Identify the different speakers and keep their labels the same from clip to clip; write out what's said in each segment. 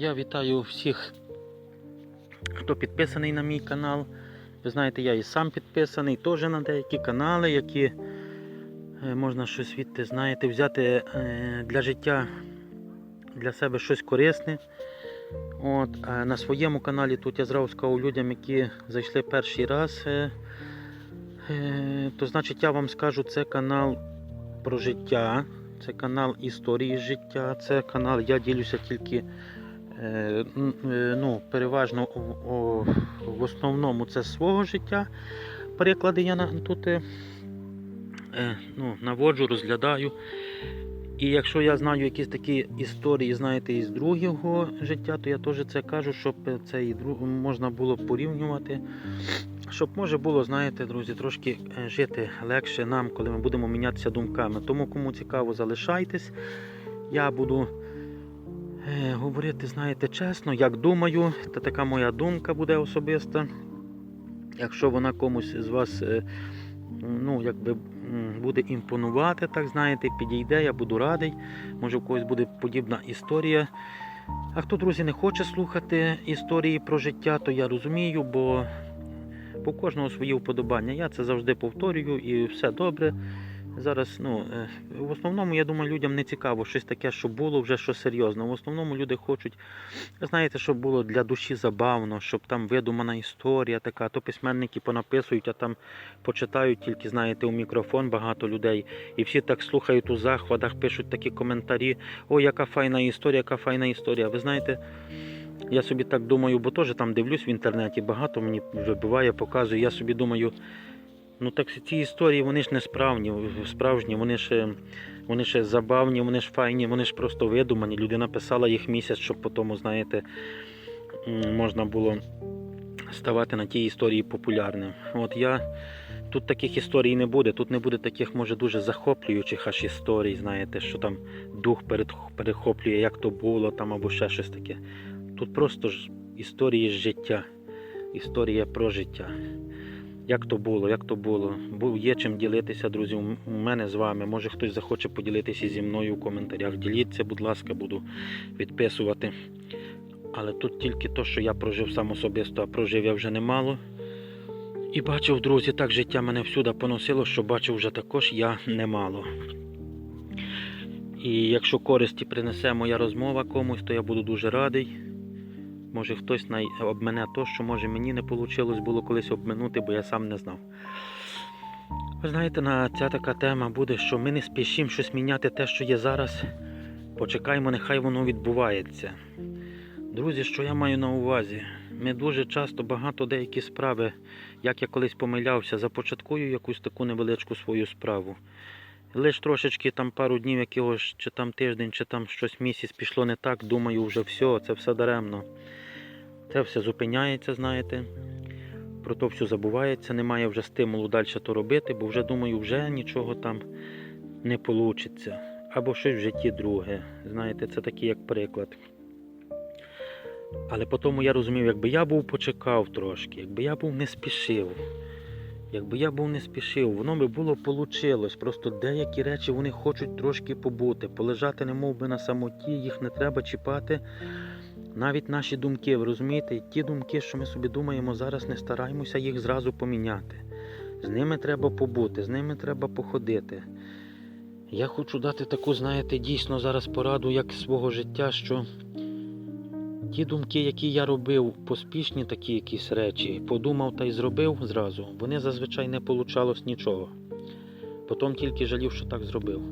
Speaker 1: Я вітаю всіх, хто підписаний на мій канал. Ви знаєте, я і сам підписаний теж на деякі канали, які е, можна щось звідти, знаєте, взяти е, для життя для себе щось корисне. От, на своєму каналі тут я зразу сказав людям, які зайшли перший раз. е, е, То значить я вам скажу, це канал про життя, це канал історії життя, це канал, я ділюся тільки е, е, ну, переважно о- о- в основному це свого життя. Переклади я тут е, е, ну, наводжу, розглядаю. І якщо я знаю якісь такі історії, знаєте, із другого життя, то я теж це кажу, щоб це і дру- можна було порівнювати. Щоб може було, знаєте, друзі, трошки е, жити легше нам, коли ми будемо мінятися думками. Тому кому цікаво, залишайтесь. Я буду е, говорити, знаєте, чесно, як думаю, та така моя думка буде особиста. Якщо вона комусь з вас е, ну, якби, буде імпонувати, так знаєте, підійде, я буду радий. Може, у когось буде подібна історія. А хто, друзі, не хоче слухати історії про життя, то я розумію, бо у кожного свої вподобання. Я це завжди повторюю і все добре. Зараз, ну, е, в основному, я думаю, людям не цікаво щось таке, що було вже що серйозно. В основному люди хочуть, знаєте, щоб було для душі забавно, щоб там видумана історія така, то письменники понаписують, а там почитають тільки, знаєте, у мікрофон багато людей. І всі так слухають у захватах, пишуть такі коментарі. О, яка файна історія, яка файна історія. Ви знаєте, я собі так думаю, бо теж там дивлюсь в інтернеті, багато мені вже буває, показує. Я собі думаю, ну так ці історії вони ж не справні, справжні, вони ж, вони ж забавні, вони ж файні, вони ж просто видумані. Людина писала їх місяць, щоб потім, знаєте, можна було ставати на тій історії популярним. От я. Тут таких історій не буде, тут не буде таких, може, дуже захоплюючих аж історій, знаєте, що там дух перехоплює, як то було там або ще щось таке. Тут просто ж історії життя, історія про життя. Як то було, як то було. Бу- Є чим ділитися, друзі. У мене з вами. Може хтось захоче поділитися зі мною у коментарях. Діліться, будь ласка, буду відписувати. Але тут тільки то, що я прожив сам особисто, а прожив я вже немало. І бачив, друзі, так життя мене всюди поносило, що бачив вже також я немало. І якщо користі принесе моя розмова комусь, то я буду дуже радий. Може хтось обмене то, що може мені не вийшло було колись обминути, бо я сам не знав. Ви знаєте, на ця така тема буде, що ми не спішимо щось міняти те, що є зараз. Почекаймо, нехай воно відбувається. Друзі, що я маю на увазі? Ми дуже часто багато деякі справи, як я колись помилявся, започаткую якусь таку невеличку свою справу. Лиш трошечки там пару днів якогось, чи там тиждень, чи там щось місяць пішло не так, думаю, вже все, це все даремно. Це все зупиняється, знаєте. Про то все забувається, немає вже стимулу далі то робити, бо вже думаю, вже нічого там не вийде. Або щось в житті друге. Знаєте, це такий як приклад. Але потім я розумів, якби я був почекав трошки, якби я був не спішив, якби я був не спішив, воно би було получилось. Просто деякі речі вони хочуть трошки побути, полежати, не би на самоті, їх не треба чіпати. Навіть наші думки, ви розумієте, ті думки, що ми собі думаємо, зараз не стараємося їх зразу поміняти. З ними треба побути, з ними треба походити. Я хочу дати таку, знаєте, дійсно зараз пораду як свого життя, що ті думки, які я робив, поспішні такі якісь речі, подумав та й зробив зразу, вони зазвичай не получалось нічого. Потім тільки жалів, що так зробив.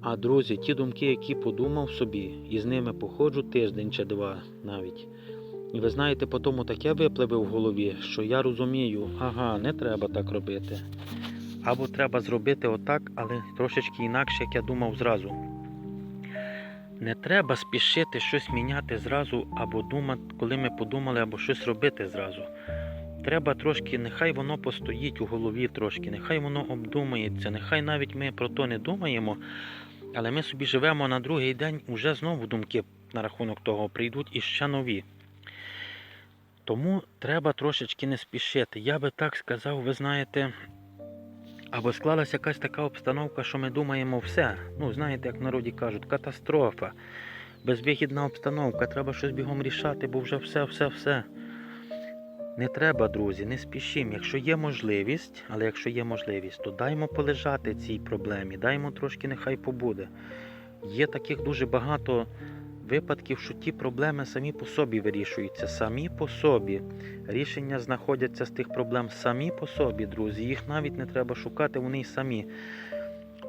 Speaker 1: А друзі, ті думки, які подумав собі, і з ними походжу тиждень чи два навіть. І ви знаєте, потім таке випливе в голові, що я розумію, ага, не треба так робити. Або треба зробити отак, але трошечки інакше, як я думав зразу. Не треба спішити щось міняти зразу, або думати, коли ми подумали, або щось робити зразу. Треба трошки, нехай воно постоїть у голові трошки, нехай воно обдумається, нехай навіть ми про то не думаємо, але ми собі живемо на другий день, уже знову думки на рахунок того прийдуть і ще нові. Тому треба трошечки не спішити. Я би так сказав, ви знаєте, або склалася якась така обстановка, що ми думаємо все. Ну, знаєте, як в народі кажуть, катастрофа. безвихідна обстановка, треба щось бігом рішати, бо вже все, все, все. Не треба, друзі, не спішимо. Якщо є можливість, але якщо є можливість, то даймо полежати цій проблемі, даймо трошки нехай побуде. Є таких дуже багато випадків, що ті проблеми самі по собі вирішуються, самі по собі. Рішення знаходяться з тих проблем самі по собі, друзі. Їх навіть не треба шукати, вони й самі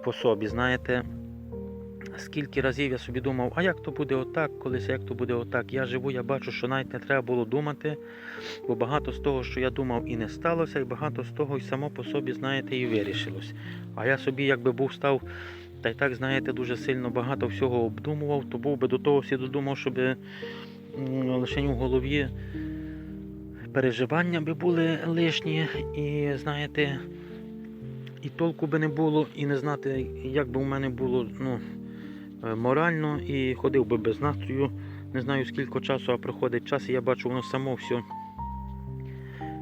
Speaker 1: по собі. Знаєте, скільки разів я собі думав, а як то буде отак, колись, а як то буде отак. Я живу, я бачу, що навіть не треба було думати, бо багато з того, що я думав, і не сталося, і багато з того і само по собі, знаєте, і вирішилось. А я собі, якби був став, та й так, знаєте, дуже сильно багато всього обдумував, то був би до того всі додумав, щоб лише у голові переживання би були лишні, і знаєте, і толку би не було, і не знати, як би у мене було ну, е, морально, і ходив би без настрою. Не знаю скільки часу, а проходить час, і я бачу, воно само все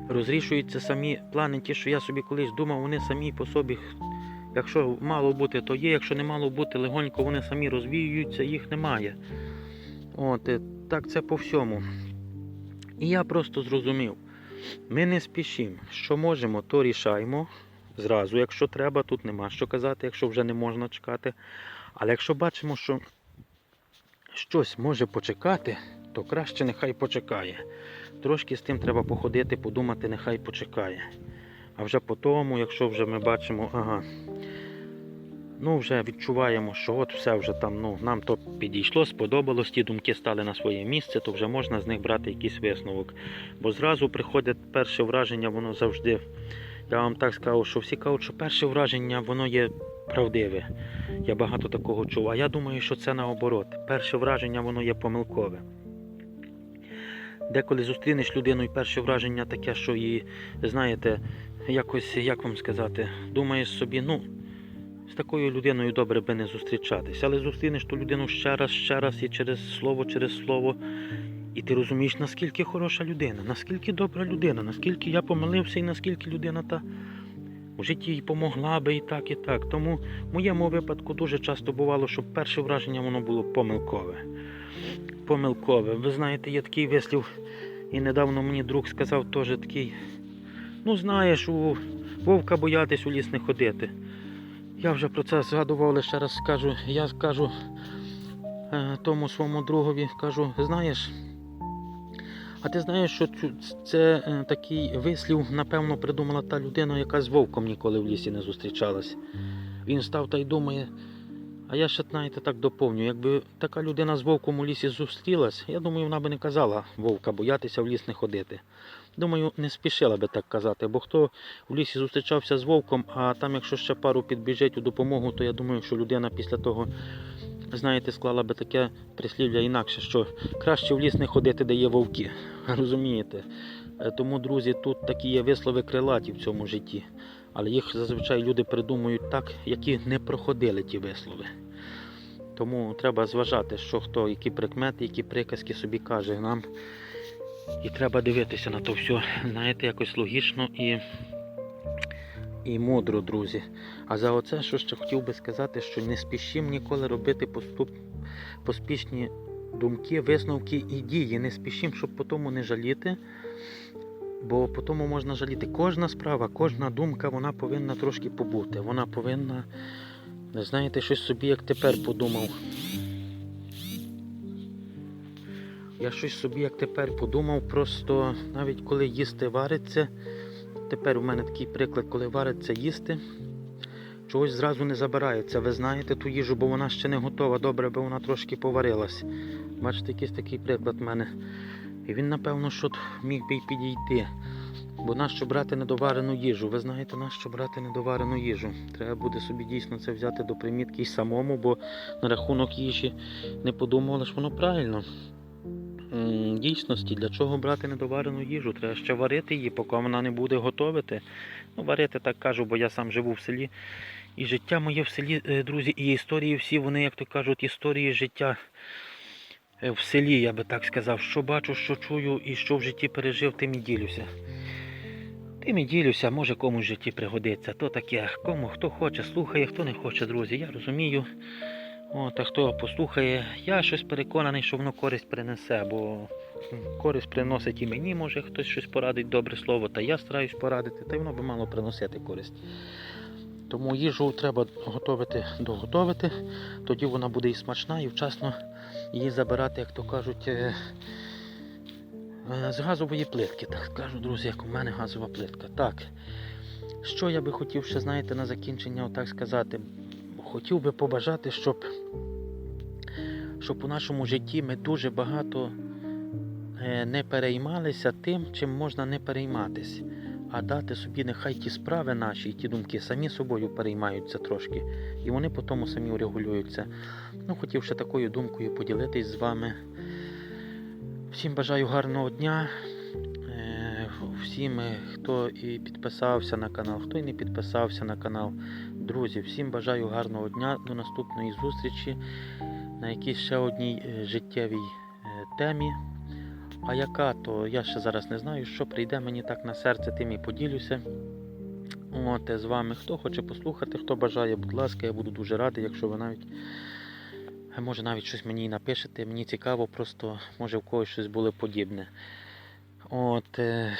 Speaker 1: розрішується. Самі плани, ті, що я собі колись думав, вони самі по собі. Якщо мало бути, то є, якщо не мало бути, легонько вони самі розвіюються, їх немає. От, е, так це по всьому. І я просто зрозумів, ми не спішимо. Що можемо, то рішаємо зразу, якщо треба, тут нема що казати, якщо вже не можна чекати. Але якщо бачимо, що щось може почекати, то краще нехай почекає. Трошки з тим треба походити, подумати, нехай почекає. А вже по тому, якщо вже ми бачимо, ага, ну вже відчуваємо, що от все вже там, ну нам то підійшло, сподобалось, ті думки стали на своє місце, то вже можна з них брати якийсь висновок. Бо зразу приходить перше враження, воно завжди. Я вам так скажу, що всі кажуть, що перше враження воно є правдиве. Я багато такого чув. А я думаю, що це наоборот. Перше враження воно є помилкове. Деколи зустрінеш людину і перше враження таке, що її, знаєте, якось, як вам сказати, думаєш собі, ну, з такою людиною добре би не зустрічатись. Але зустрінеш ту людину ще раз, ще раз і через слово, через слово. І ти розумієш, наскільки хороша людина, наскільки добра людина, наскільки я помилився і наскільки людина та в житті їй помогла би і так, і так. Тому в моєму випадку дуже часто бувало, що перше враження воно було помилкове. Помилкове. Ви знаєте, є такий вислів, і недавно мені друг сказав теж такий. Ну, знаєш, у вовка боятись у ліс не ходити. Я вже про це згадував, але ще раз скажу. Я скажу е, тому своєму другові, кажу, знаєш. А ти знаєш, що це е, такий вислів, напевно, придумала та людина, яка з вовком ніколи в лісі не зустрічалась. Він став та й думає. А я ще, знаєте, так доповню. Якби така людина з вовком у лісі зустрілась, я думаю, вона би не казала вовка боятися в ліс не ходити. Думаю, не спішила би так казати, бо хто в лісі зустрічався з вовком, а там, якщо ще пару підбіжить у допомогу, то я думаю, що людина після того, знаєте, склала би таке прислів'я інакше, що краще в ліс не ходити, де є вовки. Розумієте? Е, Тому, друзі, тут такі є вислови крилаті в цьому житті. Але їх зазвичай люди придумують так, які не проходили ті вислови. Тому треба зважати, що хто, які прикмети, які приказки собі каже нам. І треба дивитися на то все, знаєте, якось логічно і, і мудро, друзі. А за оце, що ще хотів би сказати, що не спішім ніколи робити поступ, поспішні думки, висновки і дії. Не спішім, щоб по тому не жаліти. Бо по тому можна жаліти. Кожна справа, кожна думка, вона повинна трошки побути. Вона повинна, знаєте, щось собі як тепер подумав. Я щось собі як тепер подумав, просто навіть коли їсти вариться, тепер у мене такий приклад, коли вариться їсти, чогось зразу не забирається. Ви знаєте ту їжу, бо вона ще не готова, добре, бо вона трошки поварилась. Бачите, якийсь такий приклад в мене. І він, напевно, що міг би й підійти. Бо нащо брати недоварену їжу? Ви знаєте, нащо брати недоварену їжу? Треба буде собі дійсно це взяти до примітки й самому, бо на рахунок їжі не подумали, що воно правильно. Дійсності, для чого брати недоварену їжу? Треба ще варити її, поки вона не буде готовити. Ну, варити так кажу, бо я сам живу в селі. І життя моє в селі, е, друзі, і історії всі, вони, як то кажуть, історії життя в селі, я би так сказав. Що бачу, що чую і що в житті пережив, тим і ділюся. Тим і ділюся, може комусь в житті пригодиться. То таке, кому хто хоче, слухає, хто не хоче, друзі. Я розумію. От, а хто послухає, я щось переконаний, що воно користь принесе, бо користь приносить і мені, може хтось щось порадить, добре слово, та я стараюсь порадити, та й воно би мало приносити користь. Тому їжу треба готувати, доготовити, тоді вона буде і смачна, і вчасно її забирати, як то кажуть, е, е, з газової плитки. Так скажу, друзі, як у мене газова плитка. Так. Що я би хотів ще, знаєте, на закінчення, отак сказати. Хотів би побажати, щоб, щоб у нашому житті ми дуже багато е, не переймалися тим, чим можна не перейматись, а дати собі нехай ті справи наші ті думки самі собою переймаються трошки, і вони по тому самі урегулюються. Ну, хотів ще такою думкою поділитись з вами. Всім бажаю гарного дня. Е, Всім, хто і підписався на канал, хто і не підписався на канал. Друзі, всім бажаю гарного дня. До наступної зустрічі на якійсь ще одній е, життєвій е, темі. А яка, то я ще зараз не знаю, що прийде мені так на серце, тим і поділюся. От, е, з вами. Хто хоче послухати, хто бажає, будь ласка, я буду дуже радий, якщо ви навіть. е, Може навіть щось мені напишете. Мені цікаво, просто може в когось щось було подібне. От, е,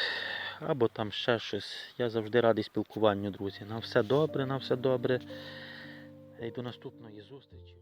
Speaker 1: або там ще щось. Я завжди радий спілкуванню, друзі. На все добре, на все добре. І до наступної зустрічі.